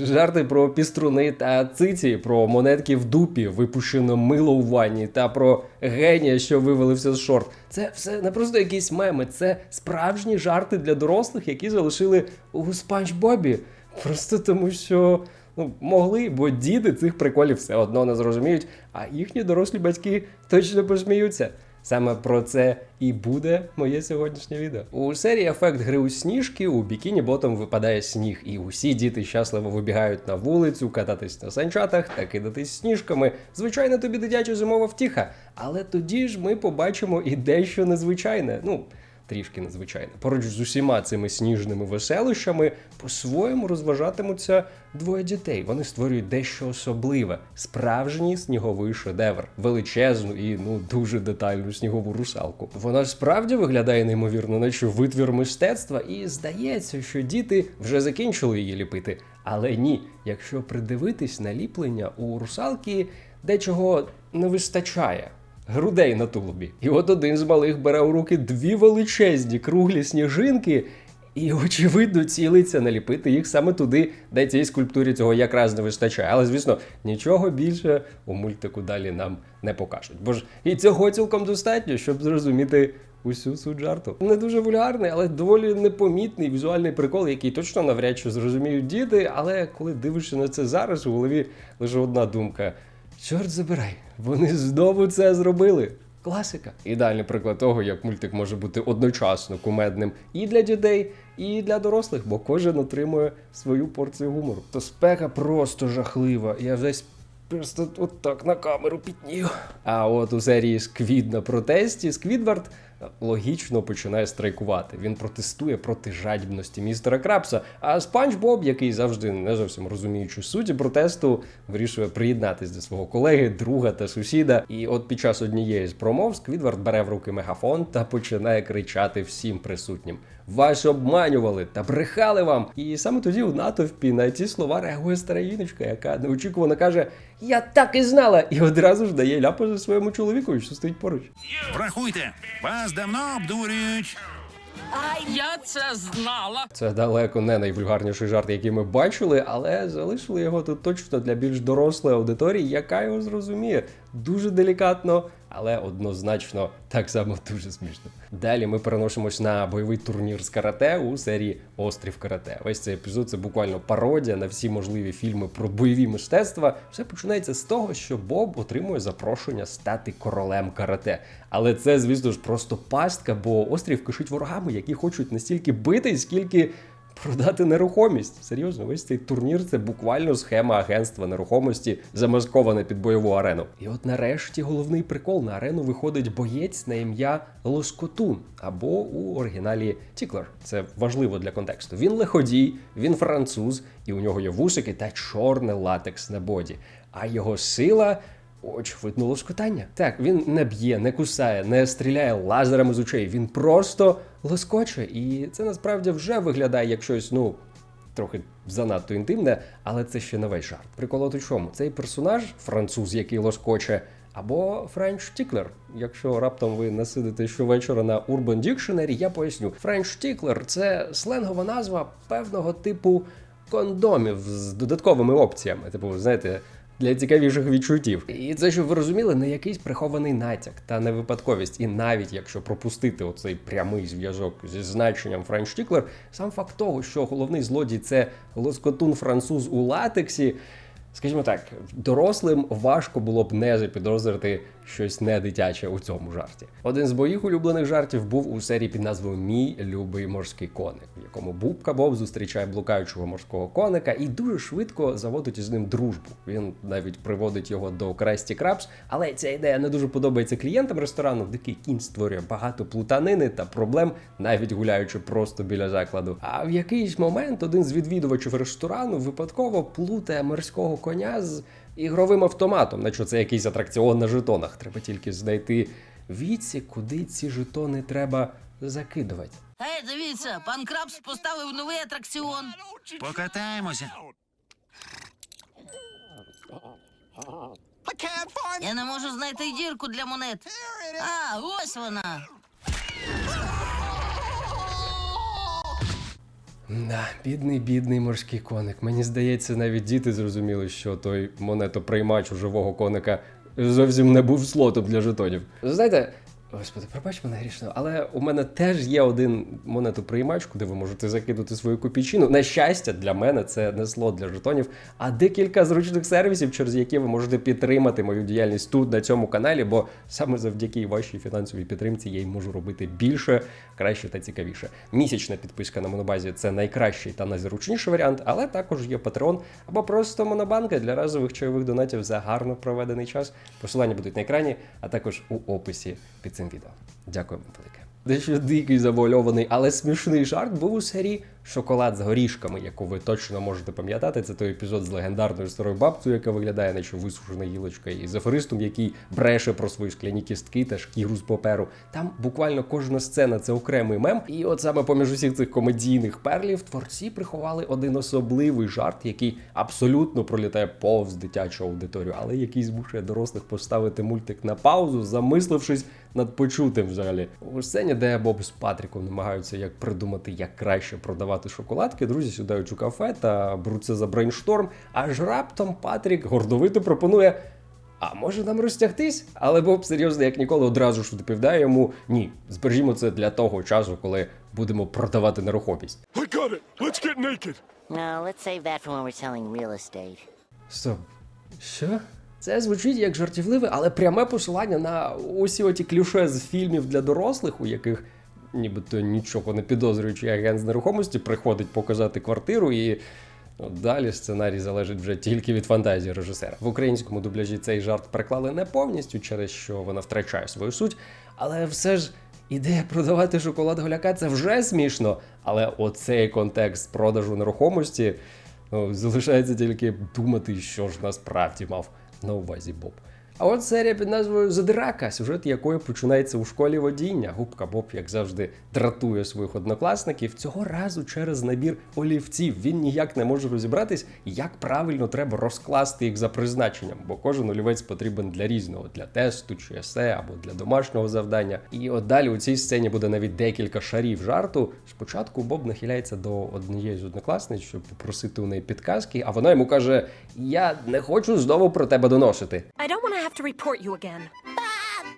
Жарти про піструни та циці, про монетки в дупі, випущено мило у ванні та про генія, що вивалився з шорт. Це все не просто якісь меми, це справжні жарти для дорослих, які залишили у Спанч Бобі. Просто тому, що ну, могли, бо діти цих приколів все одно не зрозуміють, а їхні дорослі батьки точно посміються. Саме про це і буде моє сьогоднішнє відео. У серії ефект гри у сніжки у бікіні ботом випадає сніг, і усі діти щасливо вибігають на вулицю, кататись на санчатах та кидатись сніжками. Звичайно, тобі дитяча зимова втіха. Але тоді ж ми побачимо і дещо незвичайне. Ну. Трішки незвичайне. Поруч з усіма цими сніжними веселищами по-своєму розважатимуться двоє дітей. Вони створюють дещо особливе, справжній сніговий шедевр, величезну і ну дуже детальну снігову русалку. Вона справді виглядає неймовірно, наче витвір мистецтва, і здається, що діти вже закінчили її ліпити. Але ні, якщо придивитись на ліплення у русалки дечого не вистачає грудей на тулубі. І от один з малих бере у руки дві величезні круглі сніжинки. І, очевидно, цілиться наліпити їх саме туди, де цій скульптурі цього якраз не вистачає. Але, звісно, нічого більше у мультику далі нам не покажуть. Бо ж і цього цілком достатньо, щоб зрозуміти усю суть жарту. Не дуже вульгарний, але доволі непомітний візуальний прикол, який точно навряд чи зрозуміють діти. Але коли дивишся на це зараз, у голові лише одна думка: чорт забирай, вони знову це зробили. Класика. Ідеальний приклад того, як мультик може бути одночасно кумедним і для дітей, і для дорослих, бо кожен отримує свою порцію гумору. То спека просто жахлива. Я весь просто отак на камеру пітнію. А от у серії Сквід на протесті Сквідвард логічно починає страйкувати. Він протестує проти жадібності містера Крабса. А Спанч Боб, який завжди не зовсім розуміючи суті протесту, вирішує приєднатись до свого колеги, друга та сусіда. І от під час однієї з промов Сквідвард бере в руки мегафон та починає кричати всім присутнім. Вас обманювали та брехали вам. І саме тоді у натовпі на ці слова реагує стара жіночка, яка неочікувано каже: Я так і знала! І одразу ж дає ляпу своєму чоловіку, що стоїть поруч. Врахуйте, вас давно обдурюють. Я це знала. Це далеко не найвульгарніший жарт, який ми бачили, але залишили його тут точно для більш дорослої аудиторії, яка його зрозуміє дуже делікатно, але однозначно так само дуже смішно. Далі ми переносимось на бойовий турнір з карате у серії Острів карате. Весь цей епізод це буквально пародія на всі можливі фільми про бойові мистецтва. Все починається з того, що Боб отримує запрошення стати королем карате. Але це, звісно ж, просто пастка, бо острів кишить ворогами, які хочуть не стільки бити, скільки продати нерухомість. Серйозно, весь цей турнір це буквально схема агентства нерухомості, замаскована під бойову арену. І от нарешті головний прикол на арену виходить боєць на ім'я Лоскотун або у оригіналі Тіклер. Це важливо для контексту. Він лиходій, він француз, і у нього є вусики та чорне латекс на боді. А його сила. Очевидно, лоскотання. Так, він не б'є, не кусає, не стріляє лазерами з очей. Він просто лоскоче. І це насправді вже виглядає як щось, ну. Трохи занадто інтимне, але це ще весь жарт. Прикол от у чому? Цей персонаж, француз, який лоскоче, або Френч Тіклер. Якщо раптом ви насидите щовечора на Urban Dictionary, я поясню. Френч Тіклер це сленгова назва певного типу кондомів з додатковими опціями. Типу, знаєте, для цікавіших відчуттів. І це, щоб ви розуміли, не якийсь прихований натяк та не випадковість. І навіть якщо пропустити оцей прямий зв'язок зі значенням Франчтіклер, сам факт того, що головний злодій це лоскотун француз у латексі. Скажімо так, дорослим важко було б не запідозрити щось не дитяче у цьому жарті. Один з моїх улюблених жартів був у серії під назвою Мій любий морський коник, в якому Бубка Боб зустрічає блукаючого морського коника і дуже швидко заводить із ним дружбу. Він навіть приводить його до Красті Крабс, але ця ідея не дуже подобається клієнтам ресторану. Дикий кінь створює багато плутанини та проблем, навіть гуляючи просто біля закладу. А в якийсь момент один з відвідувачів ресторану випадково плутає морського коня з ігровим автоматом, наче це якийсь атракціон на жетонах. Треба тільки знайти віці, куди ці жетони треба закидувати. Ей, дивіться, пан Крабс поставив новий атракціон. Покатаємося. Я не можу знайти дірку для монет. А, ось вона. Да, бідний, бідний морський коник. Мені здається, навіть діти зрозуміли, що той монетоприймач у живого коника зовсім не був слотом для жетонів. Знаєте, господи, пробач мене грішно, але у мене теж є один монетоприймач, куди ви можете закинути свою копійчину. На щастя, для мене це не слот для жетонів, а декілька зручних сервісів, через які ви можете підтримати мою діяльність тут на цьому каналі, бо саме завдяки вашій фінансовій підтримці я й можу робити більше, краще та цікавіше. Місячна підписка на монобазі це найкращий та найзручніший варіант, але також є Patreon або просто монобанка для разових чайових донатів за гарно проведений час. Посилання будуть на екрані, а також у описі під цим відео. Дякую вам велике. Дещо дикий завуальований, але смішний жарт був у серії Шоколад з горішками, яку ви точно можете пам'ятати. Це той епізод з легендарною старою бабцею, яка виглядає, наче висушена гілочка, і з аферистом, який бреше про свої скляні кістки та шкіру з паперу. Там буквально кожна сцена це окремий мем. І от саме поміж усіх цих комедійних перлів творці приховали один особливий жарт, який абсолютно пролітає повз дитячу аудиторію, але який змушує дорослих поставити мультик на паузу, замислившись над почутим взагалі. У сцені, де Боб з Патріком намагаються як придумати, як краще продавати шоколадки, друзі сідають у кафе та беруться за брейншторм. Аж раптом Патрік гордовито пропонує. А може нам розтягтись? Але Боб серйозно, як ніколи, одразу ж відповідає йому: ні, збережімо це для того часу, коли будемо продавати нерухомість. I got it. Let's get naked. No, let's save that for when we're selling real estate. Стоп. Що? Це звучить як жартівливе, але пряме посилання на усі оті клюше з фільмів для дорослих, у яких нібито нічого не підозрюючий агент з нерухомості приходить показати квартиру і. Ну, далі сценарій залежить вже тільки від фантазії режисера. В українському дубляжі цей жарт переклали не повністю, через що вона втрачає свою суть, але все ж ідея продавати шоколад голяка це вже смішно. Але оцей контекст продажу нерухомості Ну, залишається тільки думати, що ж насправді мав на увазі Боб. А от серія під назвою Задирака, сюжет якої починається у школі водіння. Губка Боб, як завжди, дратує своїх однокласників. Цього разу через набір олівців. Він ніяк не може розібратись, як правильно треба розкласти їх за призначенням, бо кожен олівець потрібен для різного, для тесту чи есе або для домашнього завдання. І от далі у цій сцені буде навіть декілька шарів жарту. Спочатку Боб нахиляється до однієї з однокласниць, щоб попросити у неї підказки, а вона йому каже: Я не хочу знову про тебе доносити. I don't have to report you again.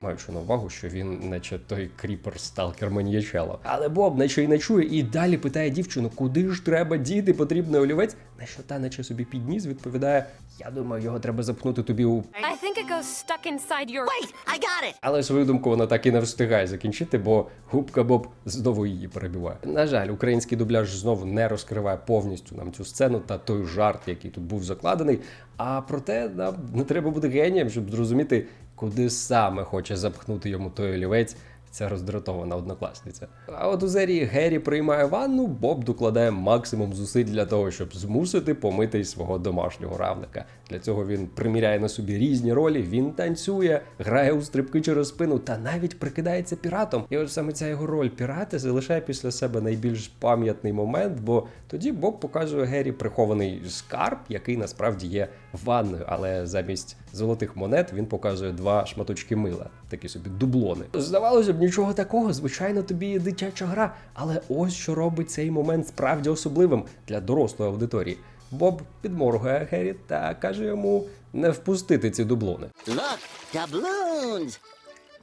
Маючи на увагу, що він, наче той кріпер сталкер маніячело. Але Боб, наче й не чує, і далі питає дівчину, куди ж треба діти, потрібний олівець. На що та, наче собі підніс, відповідає: Я думаю, його треба запхнути тобі у. I think it goes stuck inside your. Wait, I got it! Але свою думку вона так і не встигає закінчити, бо губка Боб знову її перебиває. На жаль, український дубляж знову не розкриває повністю нам цю сцену та той жарт, який тут був закладений. А проте нам не треба бути генієм, щоб зрозуміти, куди саме хоче запхнути йому той олівець. Ця роздратована однокласниця. А от у серії Геррі приймає ванну, Боб докладає максимум зусиль для того, щоб змусити помити свого домашнього равника. Для цього він приміряє на собі різні ролі, він танцює, грає у стрибки через спину та навіть прикидається піратом. І от саме ця його роль пірата залишає після себе найбільш пам'ятний момент, бо тоді Боб показує Геррі прихований скарб, який насправді є ванною, але замість золотих монет він показує два шматочки мила, такі собі дублони. Здавалося б, нічого такого, звичайно, тобі є дитяча гра, але ось що робить цей момент справді особливим для дорослої аудиторії. Боб підморгує Гері та каже йому не впустити ці дублони. Look, doubloons!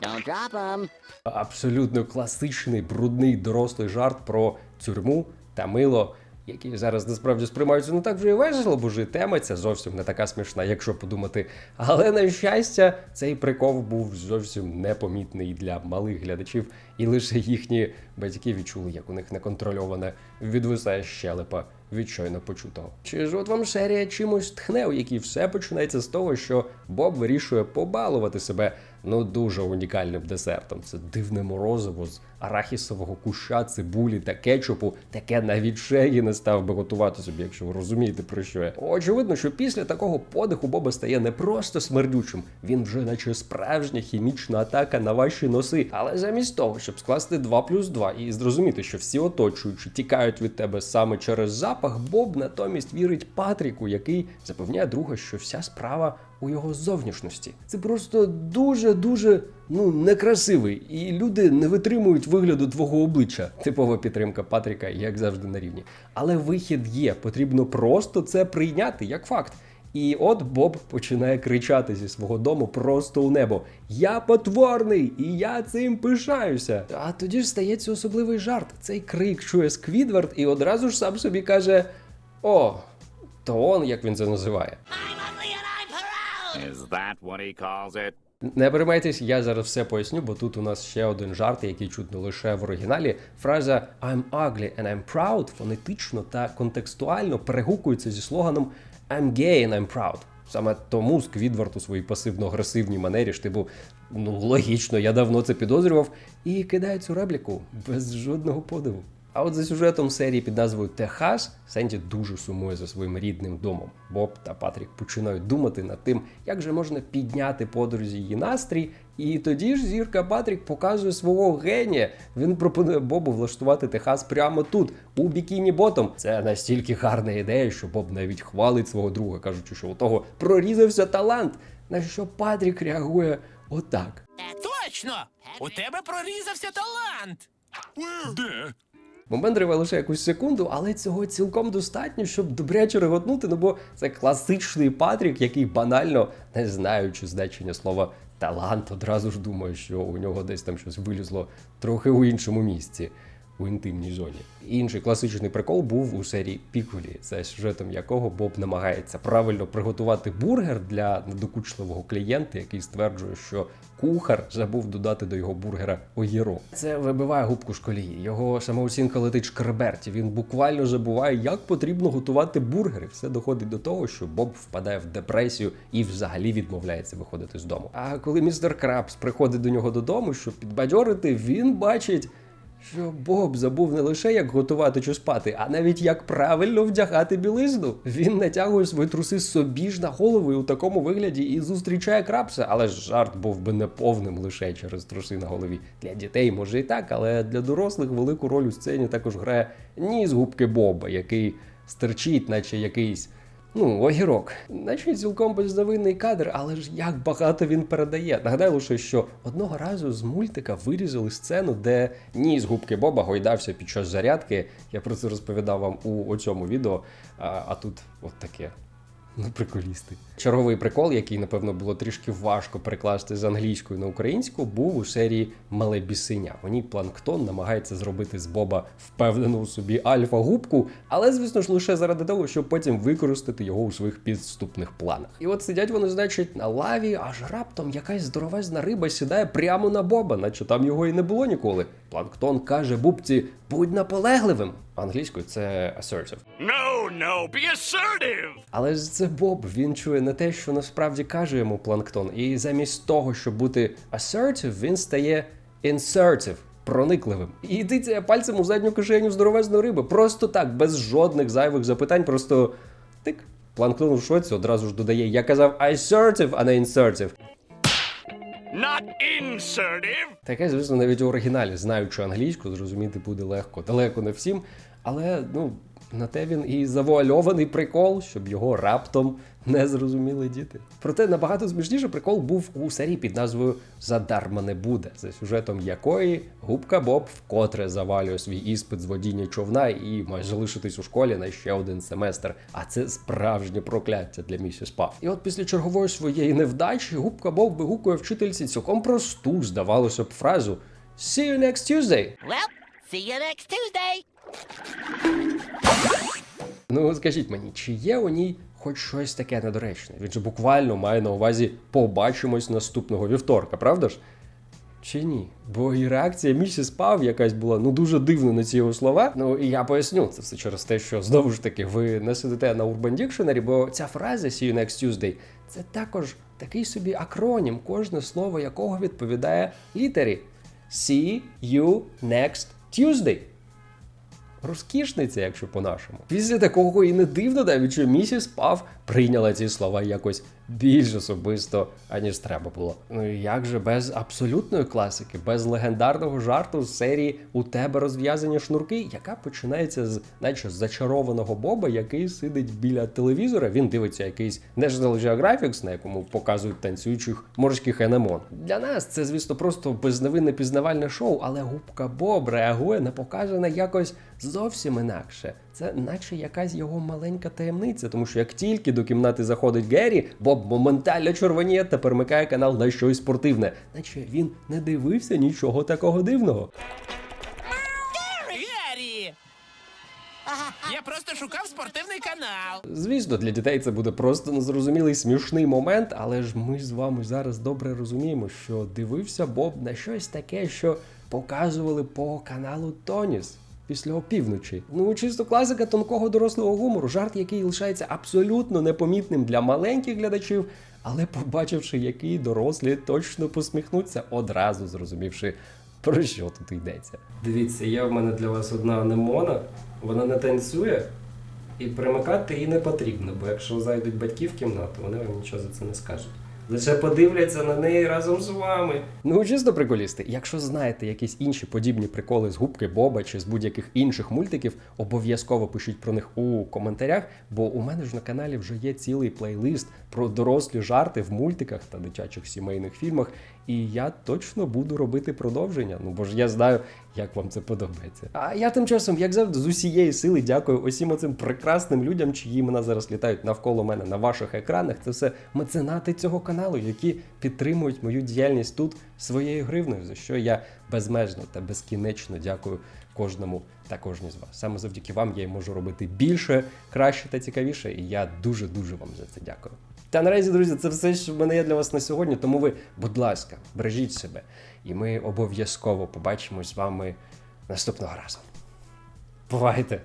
Don't drop them. Абсолютно класичний брудний дорослий жарт про тюрму та мило, які зараз насправді сприймаються не так вже і весело, бо ж і тема ця зовсім не така смішна, якщо подумати. Але на щастя, цей прикол був зовсім непомітний для малих глядачів, і лише їхні батьки відчули, як у них неконтрольоване відвисає щелепа від щойно почутого. Чи ж от вам серія чимось тхне, у якій все починається з того, що Боб вирішує побалувати себе ну дуже унікальним десертом. Це дивне морозиво з арахісового куща, цибулі та кетчупу. Таке навіть шегі не став би готувати собі, якщо ви розумієте про що я. Очевидно, що після такого подиху Боба стає не просто смердючим, він вже наче справжня хімічна атака на ваші носи. Але замість того, щоб скласти 2 плюс 2 і зрозуміти, що всі оточуючі тікають від тебе саме через запах, Боб натомість вірить Патріку, який запевняє друга, що вся справа у його зовнішності. Це просто дуже-дуже ну некрасивий, і люди не витримують вигляду твого обличчя. Типова підтримка Патріка, як завжди на рівні. Але вихід є, потрібно просто це прийняти як факт. І от Боб починає кричати зі свого дому просто у небо: Я потворний, і я цим пишаюся. А тоді ж стається особливий жарт. Цей крик чує Сквідвард і одразу ж сам собі каже: О, то он, як він це називає. Is that what he calls it? Не переймайтесь, я зараз все поясню, бо тут у нас ще один жарт, який чутно лише в оригіналі. Фраза I'm ugly and I'm proud фонетично та контекстуально перегукується зі слоганом I'm gay and I'm proud. Саме тому Сквідвард у своїй пасивно-агресивній манері ж типу, ну логічно, я давно це підозрював, і кидає цю репліку без жодного подиву. А от за сюжетом серії під назвою Техас Сенді дуже сумує за своїм рідним домом. Боб та Патрік починають думати над тим, як же можна підняти подрузі її настрій. І тоді ж зірка Патрік показує свого генія. Він пропонує Бобу влаштувати Техас прямо тут, у бікіні ботом. Це настільки гарна ідея, що Боб навіть хвалить свого друга, кажучи, що у того прорізався талант. На що Патрік реагує отак. Точно! У тебе прорізався талант! Де? Момент триває лише якусь секунду, але цього цілком достатньо, щоб добряче реготнути, ну бо це класичний Патрік, який банально, не знаючи значення слова талант, одразу ж думає, що у нього десь там щось вилізло трохи у іншому місці. У інтимній зоні. Інший класичний прикол був у серії Пікулі, за сюжетом якого Боб намагається правильно приготувати бургер для недокучливого клієнта, який стверджує, що кухар забув додати до його бургера огірок. Це вибиває губку з колії. Його самооцінка летить шкерберті. Він буквально забуває, як потрібно готувати бургери. Все доходить до того, що Боб впадає в депресію і взагалі відмовляється виходити з дому. А коли містер Крабс приходить до нього додому, щоб підбадьорити, він бачить що Боб забув не лише як готувати чи спати, а навіть як правильно вдягати білизну. Він натягує свої труси собі ж на голову і у такому вигляді і зустрічає крапса. Але ж жарт був би неповним лише через труси на голові. Для дітей може і так, але для дорослих велику роль у сцені також грає ніс губки Боба, який стерчить, наче якийсь. Ну, огірок. Наче цілком безневинний кадр, але ж як багато він передає. Нагадаю лише, що одного разу з мультика вирізали сцену, де ніс губки Боба гойдався під час зарядки. Я про це розповідав вам у цьому відео. А, а тут от таке. Ну, приколісти. Черговий прикол, який, напевно, було трішки важко перекласти з англійської на українську, був у серії Мале бісеня. У ній планктон намагається зробити з Боба впевнену собі альфа-губку, але, звісно ж, лише заради того, щоб потім використати його у своїх підступних планах. І от сидять вони, значить, на лаві, аж раптом якась здоровезна риба сідає прямо на Боба, наче там його і не було ніколи. Планктон каже бубці: будь наполегливим. Англійською це assertive. No, no, be assertive! Але ж це Боб. Він чує не те, що насправді каже йому планктон. І замість того, щоб бути assertive, він стає insertive. Проникливим і тицяє пальцем у задню кишеню здоровезної риби. Просто так, без жодних зайвих запитань, просто тик. Планктон у шоці одразу ж додає: Я казав assertive, а не insertive. Not insertive! Таке, звісно, навіть у оригіналі, знаючи англійську, зрозуміти буде легко. Далеко не всім. Але ну, на те він і завуальований прикол, щоб його раптом не зрозуміли діти. Проте набагато смішніше прикол був у серії під назвою Задарма не буде, за сюжетом якої губка Боб вкотре завалює свій іспит з водіння човна і має залишитись у школі на ще один семестр. А це справжнє прокляття для місіс Паф. І от після чергової своєї невдачі губка Боб вигукує вчительці цілком просту, здавалося б, фразу See you next Tuesday. Well, see you next Tuesday. Ну скажіть мені, чи є у ній хоч щось таке недоречне? Він же буквально має на увазі побачимось наступного вівторка, правда ж? Чи ні? Бо і реакція місіс Пав якась була ну дуже дивна на ці його слова. Ну і я поясню це все через те, що знову ж таки ви не сидите на Urban Dictionary, бо ця фраза See you next Tuesday це також такий собі акронім, кожне слово якого відповідає літері See you next Tuesday. Розкішниця, якщо по-нашому. Після такого і не дивно навіть, що місіс Пав прийняла ці слова якось більш особисто, аніж треба було. Ну і як же без абсолютної класики, без легендарного жарту з серії У тебе розв'язані шнурки, яка починається з наче зачарованого Боба, який сидить біля телевізора. Він дивиться якийсь National Geographic, на якому показують танцюючих морських енемон. Для нас це, звісно, просто безневинне пізнавальне шоу, але губка Боб реагує на показане якось зовсім інакше. Це наче якась його маленька таємниця, тому що як тільки до кімнати заходить Геррі, Боб моментально червоніє та перемикає канал на щось спортивне, наче він не дивився нічого такого дивного. Я просто шукав спортивний канал. Звісно, для дітей це буде просто незрозумілий смішний момент, але ж ми з вами зараз добре розуміємо, що дивився Боб на щось таке, що показували по каналу Тоніс. Після опівночі. Ну, чисто класика тонкого дорослого гумору, жарт, який лишається абсолютно непомітним для маленьких глядачів, але побачивши, який дорослі точно посміхнуться, одразу зрозумівши, про що тут йдеться. Дивіться, є в мене для вас одна анемона, вона не танцює, і примикати її не потрібно, бо якщо зайдуть батьки в кімнату, вони вам нічого за це не скажуть. Лише подивляться на неї разом з вами. Ну, чисто приколісти. Якщо знаєте якісь інші подібні приколи з губки Боба чи з будь-яких інших мультиків, обов'язково пишіть про них у коментарях, бо у мене ж на каналі вже є цілий плейлист про дорослі жарти в мультиках та дитячих сімейних фільмах. І я точно буду робити продовження. Ну бо ж я знаю, як вам це подобається. А я тим часом, як завжди, з усієї сили дякую усім оцим прекрасним людям, чиї імена зараз літають навколо мене на ваших екранах. Це все меценати цього каналу, які підтримують мою діяльність тут своєю гривною, за що я безмежно та безкінечно дякую кожному та кожній з вас. Саме завдяки вам я й можу робити більше, краще та цікавіше, і я дуже дуже вам за це дякую. Та наразі, друзі, це все, що в мене є для вас на сьогодні. Тому ви, будь ласка, бережіть себе, і ми обов'язково побачимось з вами наступного разу. Бувайте!